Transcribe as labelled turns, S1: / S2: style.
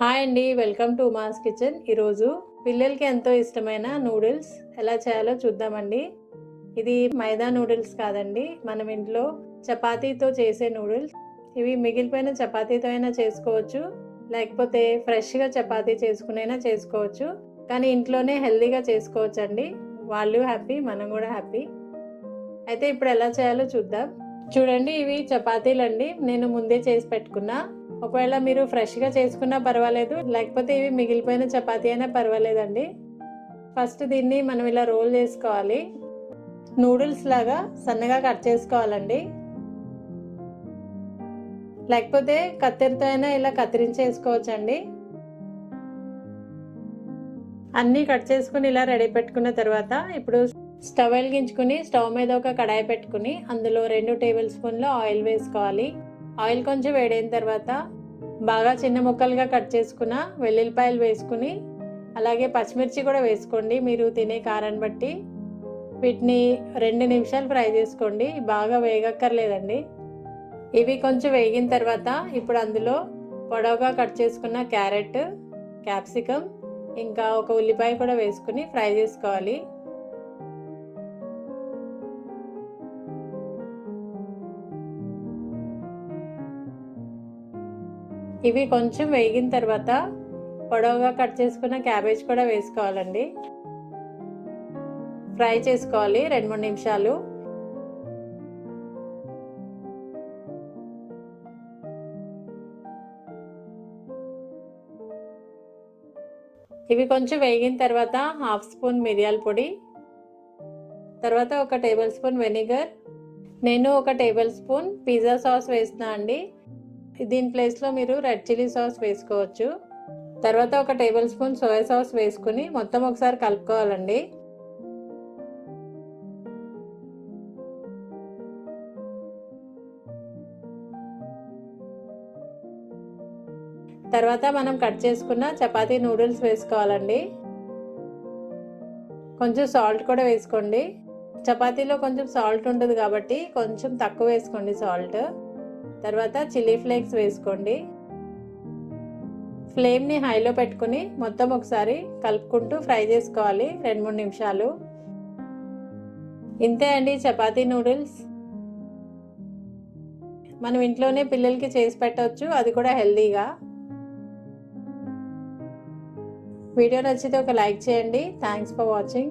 S1: Hi అండి welcome to mass kitchen. ఈరోజు పిల్లలకి ఎంతో ఇష్టమైన నూడిల్స్ ఎలా చేయాలో చూద్దామండి. ఇది మైదా నూడిల్స్ కాదండి మనం ఇంట్లో చపాతీతో చేసే నూడిల్స్. ఇవి మిగిలిపోయిన చపాతీతో అయినా చేసుకోవచ్చు లేకపోతే ఫ్రెష్గా చపాతీ చేసుకునైనా చేసుకోవచ్చు కానీ ఇంట్లోనే హెల్తీగా చేసుకోవచ్చు అండి వాళ్ళు హ్యాపీ మనం కూడా హ్యాపీ. అయితే ఇప్పుడు ఎలా చేయాలో చూద్దాం. చూడండి ఇవి చపాతీలు అండి నేను ముందే చేసి పెట్టుకున్నా. ఒకవేళ మీరు ఫ్రెష్గా చేసుకున్నా పర్వాలేదు లేకపోతే ఇవి మిగిలిపోయిన చపాతీ అయినా పర్వాలేదండి. ఫస్ట్ దీన్ని మనం ఇలా రోల్ చేసుకోవాలి. నూడిల్స్ లాగా సన్నగా కట్ చేసుకోవాలండి. లేకపోతే కత్తెరతో అయినా ఇలా కత్తిరించేసుకోవచ్చండి. అన్నీ కట్ చేసుకుని ఇలా రెడీ పెట్టుకున్న తర్వాత ఇప్పుడు స్టవ్ వెలిగించుకుని స్టవ్ మీద ఒక కడాయి పెట్టుకుని అందులో రెండు టేబుల్ స్పూన్ల ఆయిల్ వేసుకోవాలి. ఆయిల్ కొంచెం వేడైన తర్వాత బాగా చిన్న ముక్కలుగా కట్ చేసుకున్న వెల్లుల్లిపాయలు వేసుకుని అలాగే పచ్చిమిర్చి కూడా వేసుకోండి. మీరు తినే కారాన్ని బట్టి వీటిని రెండు నిమిషాలు ఫ్రై చేసుకోండి. బాగా వేగక్కర్లేదండి. ఇవి కొంచెం వేగిన తర్వాత ఇప్పుడు అందులో పొడవుగా కట్ చేసుకున్న క్యారెట్ క్యాప్సికమ్ ఇంకా ఒక ఉల్లిపాయ కూడా వేసుకుని ఫ్రై చేసుకోవాలి. ఇవి కొంచెం వేగిన తర్వాత పొడవుగా కట్ చేసుకున్న క్యాబేజ్ కూడా వేసుకోవాలండి. ఫ్రై చేసుకోవాలి రెండు మూడు నిమిషాలు. ఇవి కొంచెం వేగిన తర్వాత హాఫ్ స్పూన్ మిరియాల పొడి తర్వాత ఒక టేబుల్ స్పూన్ వెనిగర్. నేను ఒక టేబుల్ స్పూన్ పిజ్జా సాస్ వేస్తున్నా అండి. దీని ప్లేస్లో మీరు రెడ్ చిల్లీ సాస్ వేసుకోవచ్చు. తర్వాత ఒక టేబుల్ స్పూన్ సోయా సాస్ వేసుకుని మొత్తం ఒకసారి కలుపుకోవాలండి. తర్వాత మనం కట్ చేసుకున్న చపాతీ నూడిల్స్ వేసుకోవాలండి. కొంచెం సాల్ట్ కూడా వేసుకోండి. చపాతీలో కొంచెం సాల్ట్ ఉంటుంది కాబట్టి కొంచెం తక్కువ వేసుకోండి సాల్ట్. తర్వాత చిల్లీ ఫ్లేక్స్ వేసుకోండి. ఫ్లేమ్ని హైలో పెట్టుకుని మొత్తం ఒకసారి కలుపుకుంటూ ఫ్రై చేసుకోవాలి రెండు మూడు నిమిషాలు. ఇంతే అండి చపాతీ నూడిల్స్. మనం ఇంట్లోనే పిల్లలకి చేసి పెట్టవచ్చు అది కూడా హెల్తీగా వీడియో నచ్చితే ఒక లైక్ చేయండి. Thanks for watching.